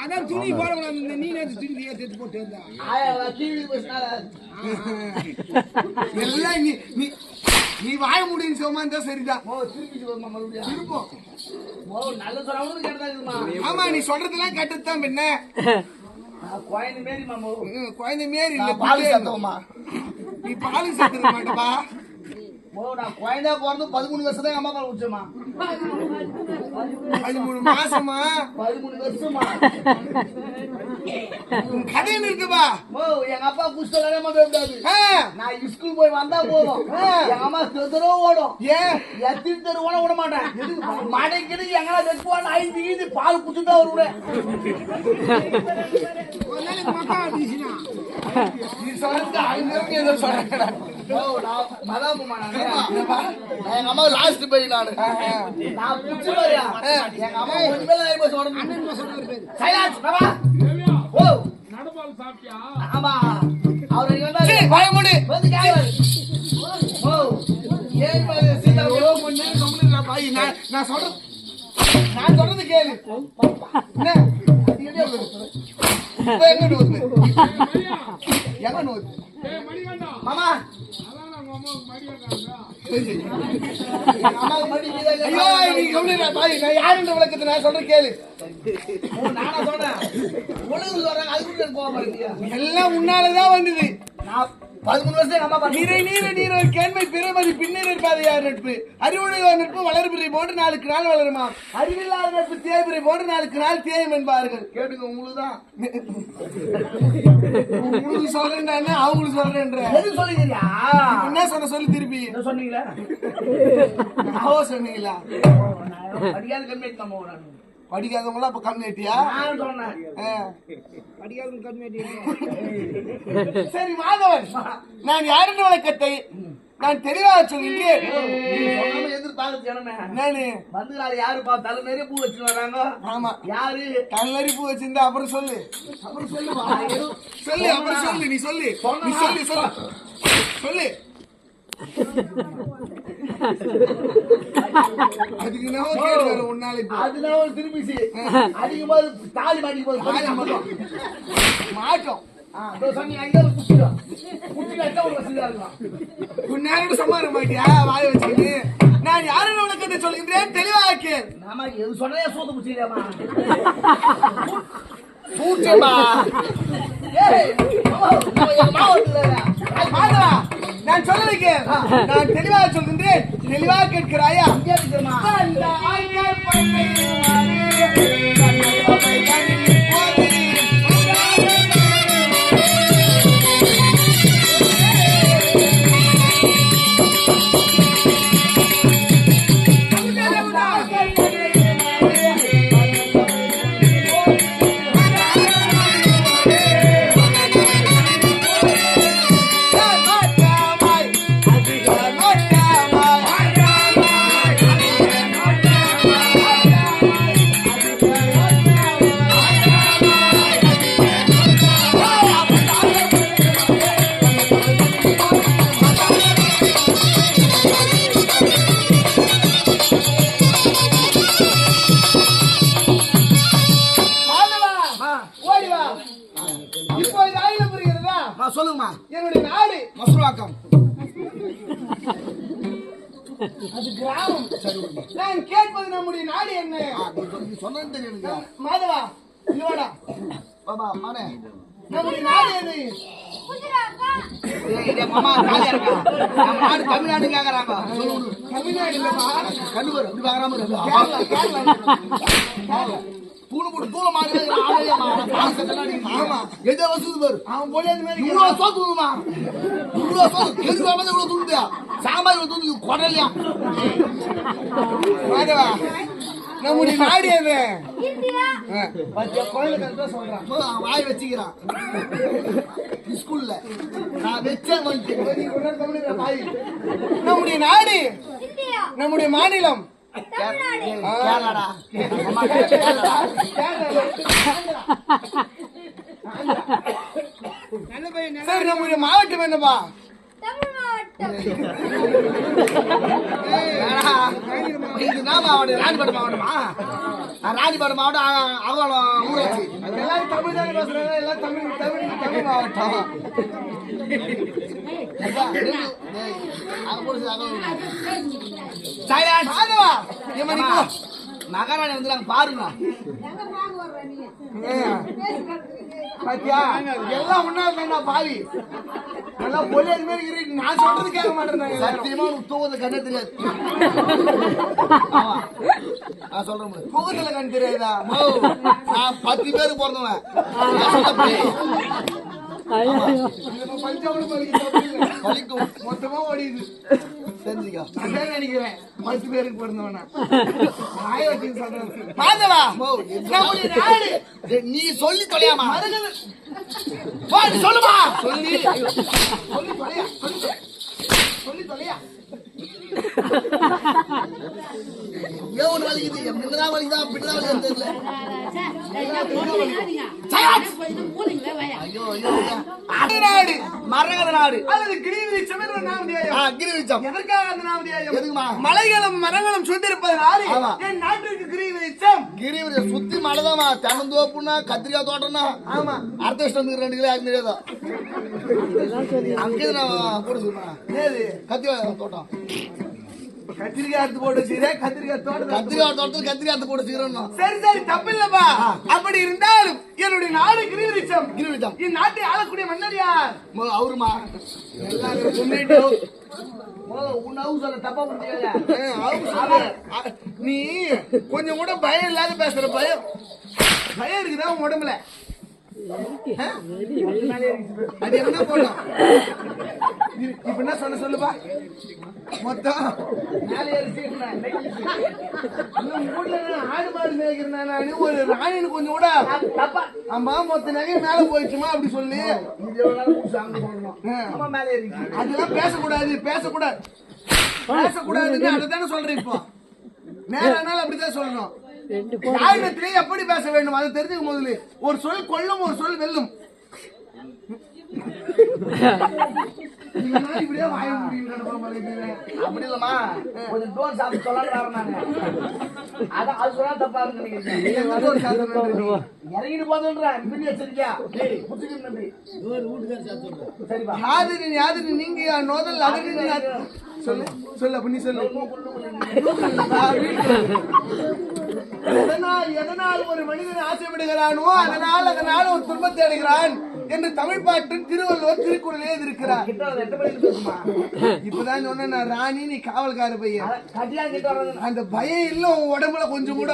அதான் துணி போடக்கூடாது நீ நேத்து துணி ஏத்து போட்டு வந்தா. எல்லாம் நீ நீ நீ வாய முடியும் சிவமா இருந்தா சரிதான் திருப்போம் ஆமா நீ சொல்றதெல்லாம் கட்டுத்தான் பின்ன. நான் குழந்தை மாரி மாமோ குழந்தை மாரி இல்ல பால். சத்தவமா நீ பால் சேர்த்துக்க மாட்டப்பா ஓ நான் குழந்தையா பிறந்து பதிமூணு வருஷம் தான் அம்மா பால் குடிச்சோமா பதிமூணு மாசமா? பதிமூணு வருஷமா கதைன்னு இருக்குப்பா? ஓ எங்க அப்பா குடிச்சு விடாது ஆ, நான் ஸ்கூல் போய் வந்தா போதும். எங்க அம்மா தெருவோ ஓடும். ஏன்? எத்தனை தெரு ஓட விட மாட்டேன். மடைக்கிட்டு எங்கன்னா வெட்டுவான்னு ஐந்து ஈது பால் குடிச்சுட்டு தான் வருவேன். நீ சொல்றது ஐநூறு ஏதோ சொல்றேன் ஓ, நான் மதாமுமா நானு. எங்க அம்மா லாஸ்ட் போய் நானு நான் குடிச்சு பாரியா எங்க அம்மா ஒண்ணுமே ஆகி போச்சு உடம்பு அண்ணன் பாபா ஓ ஆமா அவர் இங்க வந்து கேக்குறாரு ஓ ஏன் பாரு சீதா கம்முனு இருடா பாய். நான் நான் சொல்றது நான் சொல்றது கேளு என்ன? எங்க நோது எங்க நோது மாமா எங்க அம்மாவுக்கு மடி கீழே ஐயோ நீ. நான் யாருன்ற விளக்கத்தை நான் சொல்றேன் கேளு. நானா சொல்றேன் ஒழுங்கு சொல்றேன் அது கூட எனக்கு போக மாட்டேங்குது எல்லாம் உன்னாலதான் வந்தது. நான் பதிமூணு வருஷம் அம்மா பண்ணி நீரை நீர நீர கேண்மை பிறமதி பின்னர் இருப்பாது யார் நட்பு? அறிவுடைய நட்பு? வளர்பிறை போன்று நாளுக்கு நாள் வளருமா? அறிவில்லாத நட்பு தேய்பிறை போன்று நாளுக்கு நாள் தேயும் என்பார்கள். கேட்டுங்க உங்களுக்கு தான் உங்களுக்கு சொல்றேன்டா அவங்களுக்கு சொல்றேன்ற. எது சொல்லுங்கய்யா என்ன சொன்ன சொல்லி திருப்பி. என்ன சொன்னீங்களா? சொன்னீங்களா? அடிக்காத கம்மி நம்ம படிக்காதவங்களா அப்ப சொன்னேன். ஆ. அடிக்காதும் கம்மியாட்டி சரி மாதவன் நான் யாருன்ற வழக்கத்தை நான் தெளிவாக ஜனமே. நானு யாருப்பா தலை நிறைய பூ வச்சுட்டு வராங்க? ஆமா. யாரு? கல்லறி பூ வச்சிருந்தா அப்புறம் சொல்லு. அப்புறம் சொல்லு சொல்லு அப்புறம் சொல்லு நீ சொல்லு. நீ சொல்லு சொல்லு. சொல்லு. அதுக்கு என்னவோ கேடு வேற ஒரு நாளைக்கு அதுதான் ஒரு திரும்பிச்சு அடிக்கும்போது தாலி மாட்டிக்கும் போது மட்டும். குச்சிடும். நான் யாருன்னு உனக்கு சொல்கின்றேன் தெளிவாக கேள் ஆமா, எது சொன்னாலே சூத்து குச்சிடுறியாம்மா? பூச்சேமா ஏய், நான் சொல்ல வைக்கேன் நான் தெளிவாக சொல்கின்றேன். தெளிவாக கேட்கிறாயா? மாமா ஜாலியா இருக்கா? நம்ம நாடு தமிழ்நாடு கேக்குறாங்க. தமிழ்நாடு கண்டு வரும். இப்படி வாங்குறாம இருக்கு தூணு போட்டு தூள மாதிரி ஆமா எதை வசூல் பாரு அவன் பொழியாது மாதிரி இவ்வளவு சோத்து தூணுமா இவ்வளவு சோத்து எது வராம இவ்வளவு தூண்டுயா சாம்பார் இவ்வளவு தூண்டு குடலையா மாதவா நம்முடைய நாடு கரெக்டா சொல்றான். வாய் வச்சுக்கிறான். ஸ்கூல்ல நான் வச்சேன். நம்முடைய நாடு. நம்முடைய மாநிலம். சரி நம்முடைய மாவட்டம் என்னப்பா? தமிழ் மாவட்டம் ராணிப்பட்ட மாவட்டமா? ராணிபாடு மாவட்டம் அ- அகலம் ஊராட்சி. எல்லாரும் தமிழ் தானே பேசுறாங்க எல்லாம் தமிழ் தமிழ் தமிழ் மாவட்டம். சார், அகலம் ஊராட்சி. மகாராணி வந்து நாங்க பாருங்க பாத்தியா? எல்லாம் முன்னாள் தான்டா பாவி எல்லாம் பொலியாது மாதிரி இருக்கு நான் சொல்றது கேட்க மாட்டேன் சத்தியமா உனக்கு கண்ணே தெரியாது. நான் சொல்றேன் பாரு. கூகுத்துல கண் தெரியாதா? நான் பத்து பேருக்கு பிறந்தவன். மொத்தமா ஓடிது தெரிஞ்சுக்கோ. நினைக்கிறேன். பத்து பேருக்கு பிறந்தவனா. மாதவா நீ சொல்லி தொலையாமா? சொல்லுமா? சொல்லி. சொல்லி தொலையா? சொல்லி தொலை. சொல்லி தொலையா? ஏன் ஒண்ணு வலிக்குது முன்னதான் வலிக்குதா பின்னதான் வலிக்குதா தெரியல. ஐயோ ஐயோ நாடு மரகத நாடு அல்லது கிரீவி செமர் நாமதியாயம் ஆ, கிரிவிச்சம் எதற்காக அந்த நாமதியாயம் எதுக்குமா? மலைகளும் மரங்களும் சுத்திருப்பதனால. என் நாட்டிற்கு சுத்தி மழைதாமா தென்னந்தோப்புனா கத்திரிக்காய் தோட்டம்னா ஆமா. அடுத்த வந்து ரெண்டு கிலோ ஆகும் தெரியாதா அங்கே நான் போட சொல்லுமா ஏது கத்திரிக்காய் தோட்டம். கத்திரிக்காய் அறுத்து போட்டு வச்சுக்கிறேன். கத்திரிக்காய் தோட்டம் கத்திரிக்காய் தோட்டத்தில் கத்திரிக்காய் அறுத்து போட சீக்கிரம் சரி சரி தப்பில்லப்பா. அப்படி இருந்தாலும் என்னுடைய நாடு கிரிவிச்சம் கிரிவிச்சம் இந்நாட்டை ஆளக்கூடிய மன்னர் யார்? அவருமா? எல்லாரும் முன்னேற்றம் உன் ஹவுஸ் அந்த தப்பா முடியாது ஏய், அவங்க சொல்லு. அ- நீ கொஞ்சம் கூட பயம் இல்லாத பேசுற பயம். பயம் இருக்குதா உன் உடம்புல? அது என்ன போடும் இப்ப என்ன சொன்ன சொல்லுப்பா மொத்தம் ஊர்ல நான் ஆடு மாடு மேய்க்கிறேன் நானு ஒரு ராணின்னு கொஞ்சம் கூட ஆமா மொத்த நகை மேல போயிடுச்சுமா அப்படி சொல்லி அதெல்லாம் பேசக்கூடாது பேசக்கூடாது பேசக்கூடாதுன்னு அதை தானே சொல்றேன் இப்போ நேரானாலும் அப்படிதான் சொல்லணும் யாரிடத்திலே எப்படி பேச வேண்டும்? அதை தெரிஞ்சுக்கும் முதல்ல ஒரு சொல் கொல்லும் ஒரு சொல் வெல்லும். இப்படியே வாய. அப்படி இல்லம்மா. கொஞ்சம் டோர் சாப்பிட்டு அதான் அது சொன்னா தப்பா இருக்கு? இறங்கிட்டு போதுன்றேன் சரிப்பா. நீ நீங்க நோதல் அது நீ யாது. சொல்லு சொல்லு அப்ப நீ சொல்லு எதனால் எதனால் ஒரு மனிதன் ஆசைப்படுகிறானோ அதனால் அதனால் ஒரு துன்பத்தை அடைகிறான் என்று தமிழ் பாட்டின் திருவள்ளுவர் திருக்குறளே பேசுமா இப்பதான் சொன்னேன் நான் ராணி நீ காவல்கார பையன். கட்டியா கிட்ட வர்றது. அந்த பயம் இல்ல உன் உடம்புல கொஞ்சம் கூட.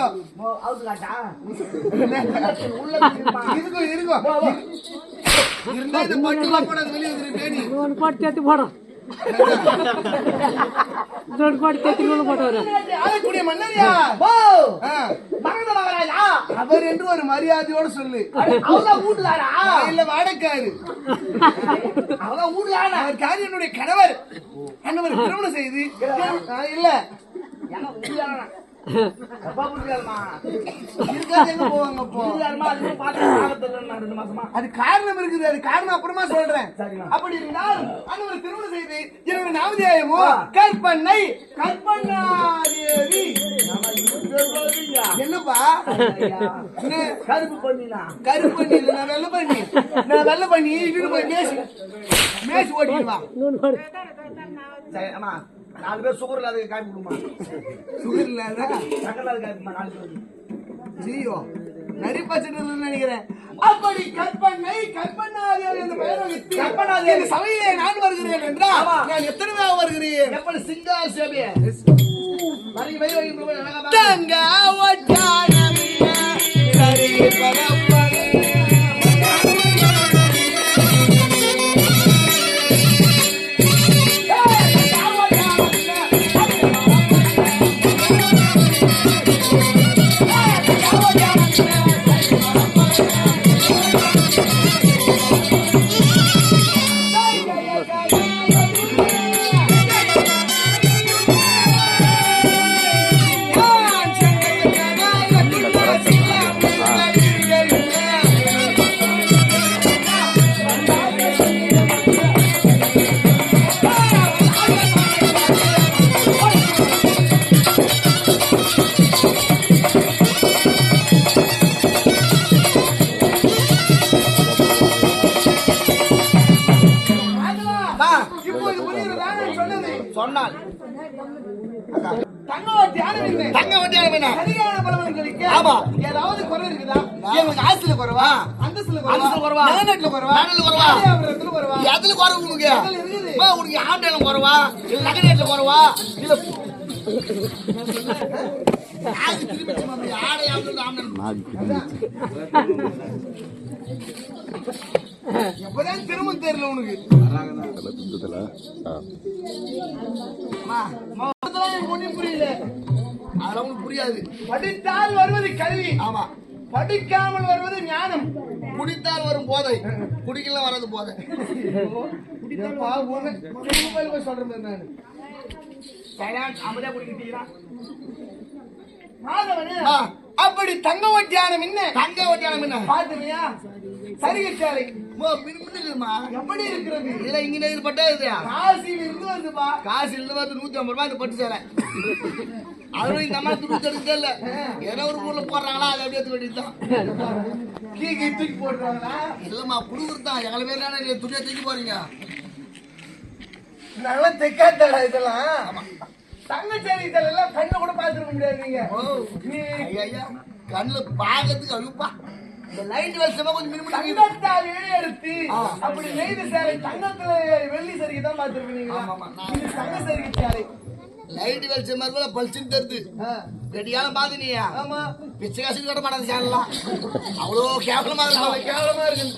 இருக்கும் இருக்கும் இருந்தா இந்த பட்டுலாம் கூட வெளியே நீ ಒಂದು ಪಾಟ್ ತೆತ್ತಿ ಮಾಡ ದೊಡ್ಡ ಪಾಟ್ ತೆತ್ತಿ ನೋಡು ಮಾಟವ್ರೆ ஆளக்கூடிய மன்னர் யார் ஓ ஆ, மறந்து மகராஜா அவர் என்று ஒரு மரியாதையோட சொல்லு அவதான் வீட்டுலாரா இல்ல வாடக்காரு அவதான் வீட்டுலாரா அவர் காரியனுடைய கணவர் கணவர் திருமணம் செய்து ஆ, இல்ல அது பார்த்து ஆகத்துல ரெண்டு மாசமா. அது காரணம் இருக்குது அது காரணம் அப்புறமா சொல்றேன். அப்படி இருந்தால் அண்ணவர் திருமணம் செய்து என்னோட நாமதேயமோ கற்பனை கற்பனாதேவி என்னப்பா? என்ன? கருப்பு பண்ணினா. கருப்பு பண்ணி நான் வெள்ளை பண்ணி. நான் வெள்ளை பண்ணி இட்டு போய் மேசி மேசி ஓட்டிட்டு வா. நாலு பேர் சுகர் இல்லாத காப்பி கொடுமா? சுகர் இல்லாத? சக்கராத காப்பிமா நாலு பேர். ஜியோ. நரி பச்சைன்னு நினைக்கிறேன். அப்படி கற்பனை கற்பனாதே என்ற பெயரோகத்தில் கற்பனாதே என்ற சபையிலே நான் வருகிறேன் என்றால் நான் எத்தனை பேர் வருகிறேன். எப்படி சிங்கா சேபியே மறை வயிறு அழகா தங்கா சரியான ஆமா. ஏதாவது குறை இருக்குதா? எங்களுக்கு ஆஸ்தில குறைவா? அந்தஸ்துல குறைவா? நகநட்டுல குறைவா? நகநட்டுல குறைவா? ஆலயாபுரத்துல குறைவா? எதுல உனக்கு? உனக்கு குறவா? இல்ல நகரேட்ல குறவா? இல்ல எப்பதான் திரும்ப தெரியல உனக்கு. எனக்கு ஒண்ணும் புரியல. அதெல்லாம் புரியாது. படித்தால் வருவது கல்வி. ஆமா. படிக்காமல் வருவது ஞானம். குடித்தால் வரும் போதை. குடிக்கலாம் வராது போதை. சொல்றேன் நானு. அமைதியா குடிக்கிட்டீங்களா. அப்படி தங்க வட்டியானம் என்ன? தங்க வட்டியானம் என்ன? சரிகச்சாலை அம்மா, மின்னுக்குதும்மா. எப்படி இருக்கிறது? இல்ல இங்க எதிர்பட்டா இது காசியில் இருந்து வந்துப்பா காசு இல்ல வந்து நூத்தி ஐம்பது ரூபாய் இந்த பட்டு சேலை. அதுவும் இந்த அம்மா இல்ல ஏதோ ஒரு ஊர்ல போடுறாங்களா அதை அப்படியே எடுத்து வேண்டியதுதான் தூக்கி போடுறாங்களா? இல்லம்மா தான். எங்களை பேர் தானே துணியை தூக்கி போறீங்க நல்லா தைக்காதடா இதெல்லாம். தங்கச்சாலை இதெல்லாம் கண்ணு கூட பாத்துருக்க முடியாது நீங்க. கண்ணுல பாக்கிறதுக்கு அழுப்பா. இந்த லைட் வெளிச்சமா கொஞ்சம் மினிமம் எடுத்து ஆ. அப்படி நெய்த சேலை தங்கத்துல வெள்ளி சரிகை தான் பாத்துருக்கீங்களா. இது தங்க சரிகை சேலை. லைட் வெளிச்சம் கூட பளிச்சுன்னு தருது. ஆ. ரெடியாலும் பாத்து நீ. ஆமா. பிச்சை காசு கட்ட மாட்டாங்க சேனல்லாம் அவ்வளோ கேவலமா அவ்வளவு இருக்கும் கேவலமா இருக்கு.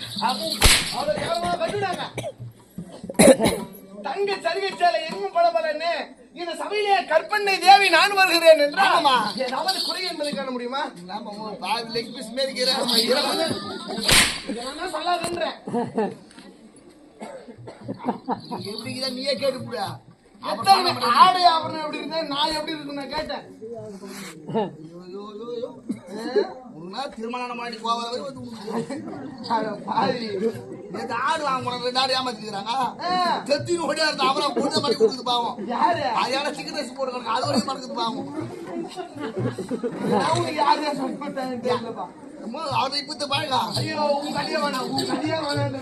அவ்வளவு கேவலமா கட்டுனாங்க. தங்க சரிகை சேலை எங்கும் பல பலன்னு இந்த சபையிலே கற்பனை தேவி நான் வருகிறேன் என்றால். ஏதாவது குறை என்பதை காண முடியுமா? பாதி லெக் பீஸ் இதெல்லாம் சொல்லாதுன்றேன். எப்படிங்கிற நீயே கேட்டுப்புடா. ஆடை ஆபரணம் எப்படி இருந்தா நான் எப்படி இருக்கு நான் கேட்டேன். உன்னா திருமணம் பண்ணி கோவம் வரை வந்து உனக்கு. அட பாவி. நேத்து ஆடு வாங்க போன ரெண்டு ஆடு ஏமாத்திக்கிறாங்க ஆ, தெத்தி ஓடியா இருந்தா அப்புறம் புரிஞ்ச மாதிரி கொடுக்குது பாவம். யாரு? அதையான சிக்கன் ரைஸ் போட்டு அது வரைக்கும் மறக்குது பாவம். அவரை இப்பத்த பாருங்க ஐயோ உன் கல்யாணம் வேணாம் உன் கல்யாணம் வேணாம்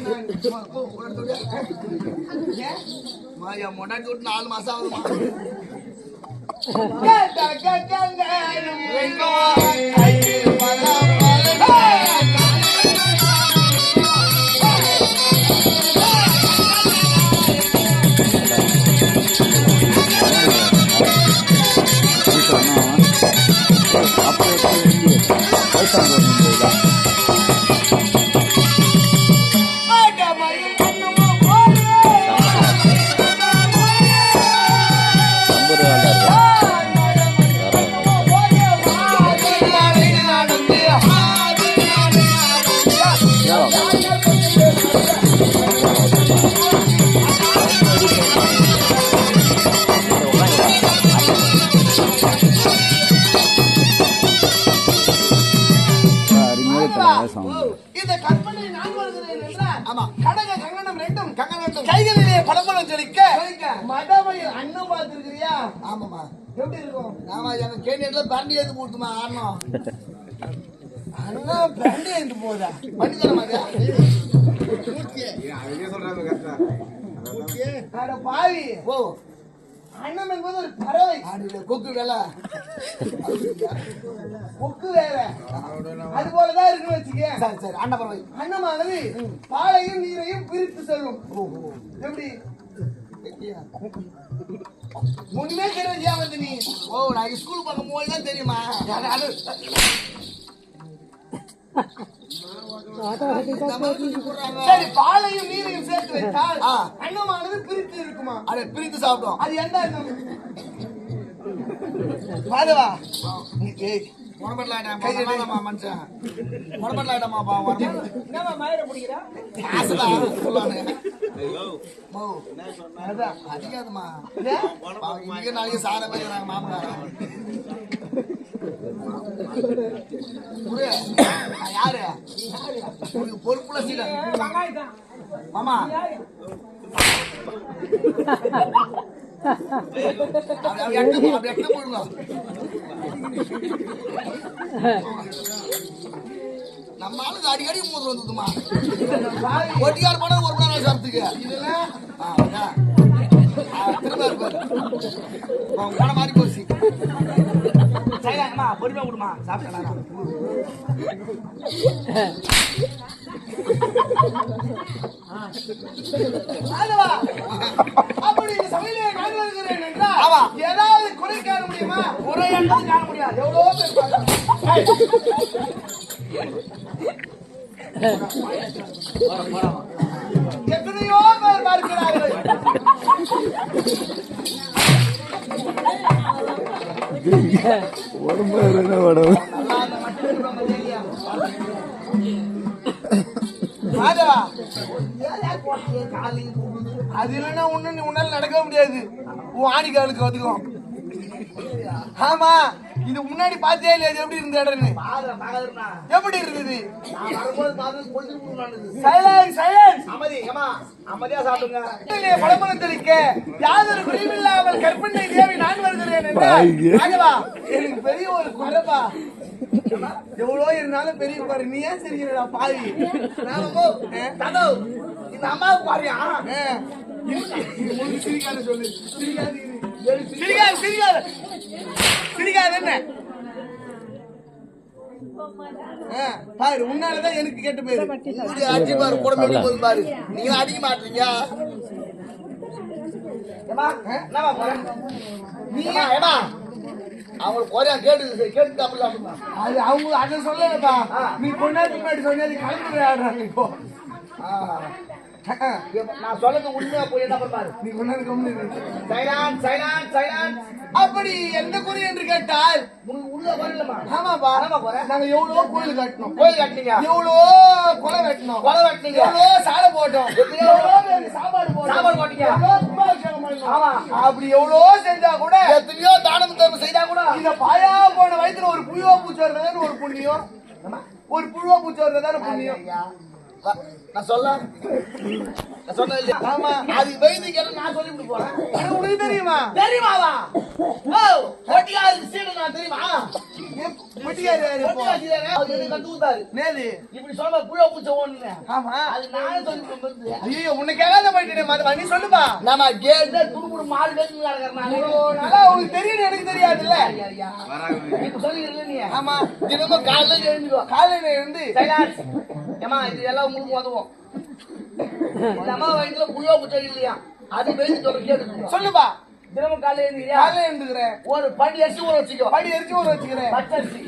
முன்னாடி விட்டு நாலு மாசம் ஆகுதுமா மடமையில் அண்ணன் பார்த்திருக்கிறியா? ஆமாமா எப்படி இருக்கும்? ஆமா எங்க கேண்டியன்ல பேண்டி எடுத்து போட்டுமா ஆடணும். அண்ணா பிராண்டி என்று போதா? பண்ணி தர அட பாவி. ஓ அண்ணன் என்பது ஒரு பறவை. கொக்கு வேலை. கொக்கு வேற அது போலதான் இருக்குன்னு வச்சுக்க. சரி சரி அண்ணா பறவை. அன்னமானது பாலையும் நீரையும் பிரித்து செல்லும். எப்படி? முன்னே தெரிஞ்சா வந்து நீ ஓ நான் ஸ்கூல் பார்க்கும் போது தான் தெரியுமா? இந்த மாதிரி தூக்கி போடுறாங்க. சரி பாலையும் நீரையும் சேர்த்து வைத்தால் ஆ. அன்னமானது பிரித்து இருக்குமா? அதை பிரித்து சாப்பிட்டோம் அது மாதவா ஏய், உடம்புலாயிட்டமா மனுஷன். உடம்புலாயிட்டமா பாவம் என்னம்மா மயிரை பிடிக்கிறா? காசுதான் சொல்லுவானு. மோ அதான். அதிகாதம்மா இதே? பாவம், இன்னைக்கு நாளைக்கு சார பேசுறாங்க மாமனார். யாரு? பொறுப்புல சீட மாமா. நம்ம ஆளுக்கு அடிக்கடி மூது வந்ததுமா ஒட்டியார் படம் ஒரு மணி நேரம் இருப்பாரு போச்சு பொறுமையா அப்படி சபையிலே நான் வருகிறேன் என்றால். ஏதாவது குறை காண முடியுமா குறை என்பது காண முடியாது எவ்வளோ பேர். எத்தனையோ பேர் பார்க்கிறார்கள் மாதவா அது இல்லைன்னா ஒண்ணு நீ உன்னால நடக்க முடியாது. உன் ஆணிக்காலுக்கு ஒதுக்கும் ஆமா இது முன்னாடி பார்த்தே இல்லையா இது எப்படி இருந்த இடம்னு? எப்படி இருந்தது? சைலன்ஸ் சைலன்ஸ் அமைதியா சாப்பிடுங்க படமனத்திருக்க யாதொரு குறைவில்லாமல் கற்பனை தேவி நான் வருகிறேன் எனக்கு பெரிய ஒரு குறைப்பா. எவ்வளோ? இருந்தாலும் பெரிய பாரு நீ ஏன் சிரிக்கிறடா பாவி? கதவு இந்த அம்மா பாரியா? சிரிக்காத சொல்லு. சிரிக்காது சிரிக்காது சிரிக்காது. சிரிக்காது என்ன? பாரு உன்னாலதான் எனக்கு கெட்டு போயிரு அடிச்சு பாரு குடம்பு எப்படி பாரு. நீங்க அடிக்க மாட்டீங்க. நீ ஏமா? அவங்களுக்கு கேட்டு கேட்டு அப்படி அது அவங்க அதை சொல்லலப்பா. நீ பொண்ணாடி முன்னாடி சொன்னது கலந்துடுறாங்க இப்போ நான் சொல்லது உண்மையா போய் என்ன பண்ணுவாரு நீ கொண்டாந்து கம்மி சைலான் சைலான் சைலான் அப்படி எந்த குறி என்று கேட்டால் உங்களுக்கு உள்ள வரலமா ஆமாப்பா. ஆமா போறேன். நாங்க எவ்வளவோ கோயில் கட்டணும் கோயில் கட்டினீங்க? எவ்வளோ கொலை வெட்டணும் கொலை வெட்டினீங்க. எவ்வளோ சாலை போட்டோம். எவ்வளோ சாப்பாடு போட்டோம். சாப்பாடு போட்டீங்க. அப்படி எவ்வளோ செஞ்சா கூட எத்தனையோ தானம் தர்மம் செய்தா கூட. இந்த பாயா போன வயசுல ஒரு புழுவா பூச்சி ஒரு புண்ணியம்? ஒரு புழுவா பூச்சி வர்றதான புண்ணியம்? நான் சொல்ல நான் சொன்னது ஆமா அது வைத்திய நான் சொல்லிவிட்டு போறேன். ஆனா உனக்கு தெரியுமா? தெரியுமாவா ஓ ஒட்டியாரு சீடு நான் தெரியுமா? எனக்கு சொல்ல சொல்லி கேட்டு கேட்டு தெரியாதுல்ல? ஆமா. தினமும் காலையில எழுந்துருவா காலையில சைலான்ஸ் ஏமா இது எல்லாம் உங்களுக்கு உதவும் இந்த அம்மா வயிற்றுல புழுவா பூச்ச இல்லையா? அது வெளியே கேட்டு சொல்லுப்பா. தினமும் காலையில எழுந்துக்கிறியா காலையில இருந்துக்கிறேன் ஒரு படி அரிசி ஊற வச்சுக்கோ. படி எரிச்சு ஊற வச்சுக்கிறேன். பச்சை அரிசி.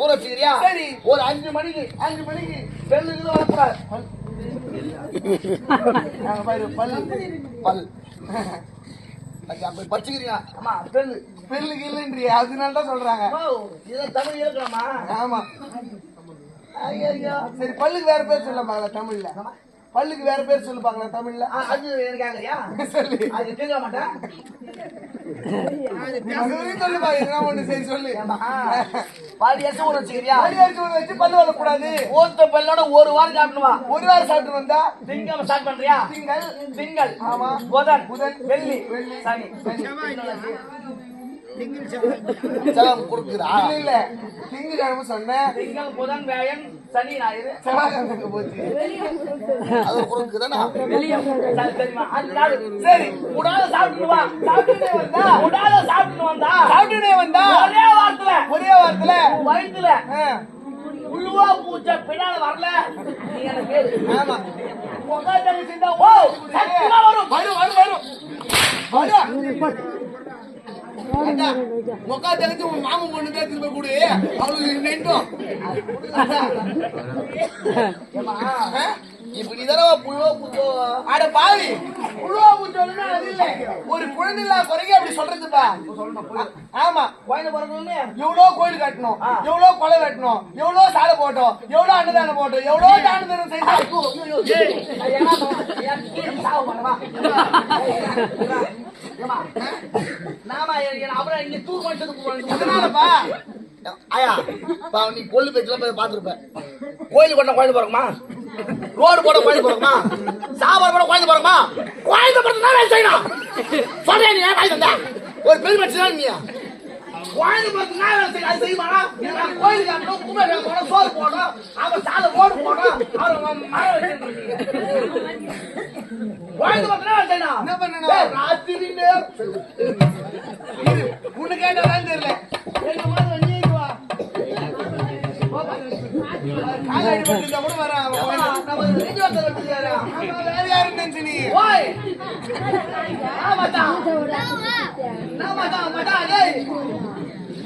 ஊற வச்சுக்கிறியா? சரி. ஒரு அஞ்சு மணிக்கு அஞ்சு மணிக்கு இது வரக்கூடாது. பல்லு பல். ஐயா, போய் பச்சுக்கிறீங்க அம்மா பெண்ணு பெல்லு கில்லுன்றியா அதனால தான் சொல்றாங்க இதெல்லாம் தமிழ் இருக்கலாமா ஆமா. சரி பல்லுக்கு வேற பேர் சொல்ல பாக்கல தமிழ்ல. பல்லுக்கு வேற பேர் சொல்லு பாக்கலாம் தமிழ்ல. அது எனக்கு ஆகலையா சொல்லு. அது கேட்க மாட்டேன். சொல்லு பா எதுனா ஒண்ணு சரி சொல்லு. பாதி அரிசி ஊற வச்சுக்கிறியா? படி அரிச்சு ஊற வச்சு பல்லு வரக்கூடாது ஒருத்த பெண்ணோட ஒரு வாரம் சாப்பிடுவா ஒரு வாரம் சாப்பிட்டு வந்தா? திங்கம் ஸ்டார்ட் பண்றியா? திங்கள். திங்கள். ஆமா. புதன். புதன், வெள்ளி. வெள்ளி, சனி. திங்கள் செலவு கொடுக்குறா. இல்ல இல்ல திங்கக்கிழமை சொன்னேன் திங்கள் புதன் வேயன் சனி ஞாயிறு. செவ்வாய்க்கிழமை போச்சு. அது கொடுக்குதானா வெளியே சரி உடாத சாப்பிட்டு வா. சாப்பிட்டுட்டே வந்தா. உடாத சாப்பிட்டு வந்தா. சாப்பிட்டுட்டே வந்தா. ஒரே வாரத்துல. ஒரே வாரத்துல. வயிற்றுல உழுவா பூச்ச பின்னால வரல. நீ எனக்கு கேளு. ஆமா. ஓ சத்தியமா வரும். வரும் வரும் வரும். உக்கா தெரிஞ்சு உன் மாமன் பொண்ணு தான் திரும்ப கொடு. அவளுக்கு நின்றும் ஏமா இப்ப நீ தானே புழுவா பூச்சோ அட பாவி. புழுவா அது இல்ல. ஒரு குழந்தை இல்லா குறைங்க அப்படி சொல்றதுப்பா. ஆமா குழந்தை பிறக்கணும்னு எவ்வளவு கோயில் கட்டணும் எவ்வளவு கொலை வெட்டணும் எவ்வளவு சாலை போட்டோம் எவ்வளவு அன்னதானம் போட்டோம் எவ்வளவு தான தரம் செய்தோம் அதனாலப்பா ஐயா பா நீ கொள்ளு பேச்சுலாம் போய் பார்த்துருப்பேன் கோயில் கொண்ட குழந்தை பிறக்குமா ரோடு போட குழந்தை பிறக்குமா சாம்பார் போட பிறக்குமா குழந்தை பிறந்தா வேலை செய்யணும்? சொல்றேன் நீ ஏன் வாங்கி ஒரு பெரிய மனுஷன் நீ பிறந்தா வேலை செய்யணும்? அது நான் கோயிலுக்கு அனுப்பணும் கும்பல் போடணும் சோறு போடணும் அவன் சாலை ஓடு போடணும் அவன் மழை வச்சிருக்கீங்க குழந்தை பிறந்தா வேலை செய்யணும். என்ன? ஏய், ராத்திரி உன்னை கேட்டாதான் தெரியல? எங்க மாதிரி இங்க வா. வேற யாரும்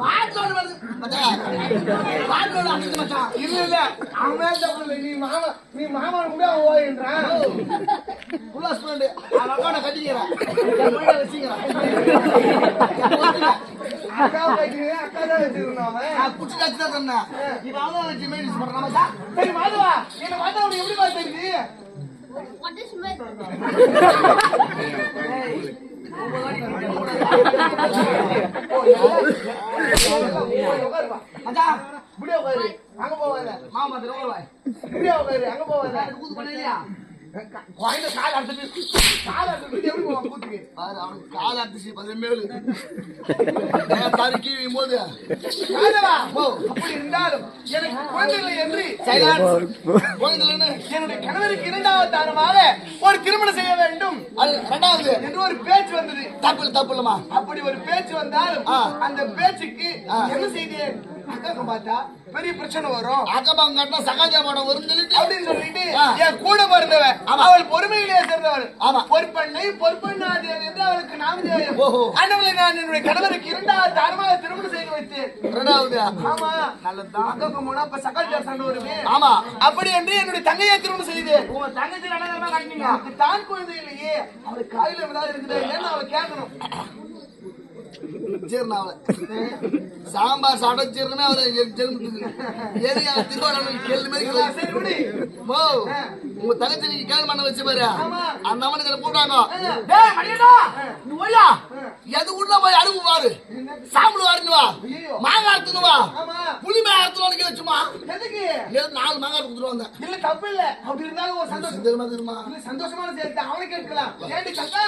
மாட்டோடு வருது. மச்சான். மாட்டோடு மச்சான். இல்ல இல்ல அவன் மேல தப்பு இல்ல. நீ மாமா நீ மாமா கூட அவன் ஓயின்றான் உள்ள husband. அவன் அக்காவை கட்டிக்கிறேன். வச்சுக்கிறேன். அக்கா அக்கா தான் அவன் நான் குச்சி காய்ச்சி தான் சொன்னேன். இவன் அவன் வச்சு பண்றான். சரி மாதவா என்ன மாதவா எப்படி பார்த்து தெரியுது அங்க போவாத மாமா பார்த்து ரோல் உட்காரு அங்க போவாத கூத்து பண்ண குழந்தை கால் அறுத்துட்டு கால் அறுத்துட்டு எப்படி போவான் கூத்துக்கு பாரு, அவனுக்கு கால் பதினேழு போது அப்படி இருந்தாலும் எனக்கு இல்லை என்று குழந்தைன்னு என்னுடைய கணவருக்கு இரண்டாவது தாரமாக ஒரு திருமணம் செய்ய வேண்டும் அது ரெண்டாவது என்று ஒரு பேச்சு வந்தது தப்பு தப்பு அப்படி ஒரு பேச்சு வந்தாலும் அந்த பேச்சுக்கு என்ன செய்தி பார்த்தா பெரிய பிரச்சனை வரும். அக்கப்பாங்க கட்டினா சகாஜா படம் வரும்னு சொல்லிட்டு. அப்படின்னு சொல்லிட்டு. என் கூட பிறந்தவன் அவள் பொறுமையிலே சேர்ந்தவள். ஆமா. பொறுப்பண்ணை பொறுப்பண்ணாதேன் என்று அவளுக்கு நாமதேயம் ஓஹோ. அண்ணவளை நான் என்னுடைய கணவருக்கு இரண்டாவது தாரமாக திருமணம் செய்து வைத்தேன். ரெண்டாவது ஆமா. நல்லதுதான். அக்காக்கு போனா அப்ப சகாஜா சண்டை வருமே. ஆமா. அப்படி என்று என்னுடைய தங்கையை திருமணம் செய்தேன். உங்க தங்கச்சி ரெண்டாவது கட்டினீங்க. தான் குழந்தை இல்லையே. அவளுக்கு காலையில ஏதாவது இருக்குதா இல்லைன்னு அவளை கேட்கணும். சாம்பார் சாப்பிட ஜீரணமே அவரை திருவாரூர் கேள்வி மாதிரி சரி விடு ஓ உங்க தங்கச்சி நீங்க கேள்வி பண்ண வச்சு பாரு. அந்த அவனுக்கு ஓயா எது உள்ள போய் அழுவு பாரு. வாருன்னு வா. மாங்காய் அறுத்துன்னு வா. ஆமா. புளி மேல அறுத்துன்னு வச்சுமா நாலு மாங்காய் கொடுத்துட்டு வந்தேன். இல்ல தப்பு இல்ல. அப்படி இருந்தாலும் ஒரு சந்தோஷம். தெரியுமா? சந்தோஷமான சேர்த்து அவனுக்கு ஏண்டி கக்கா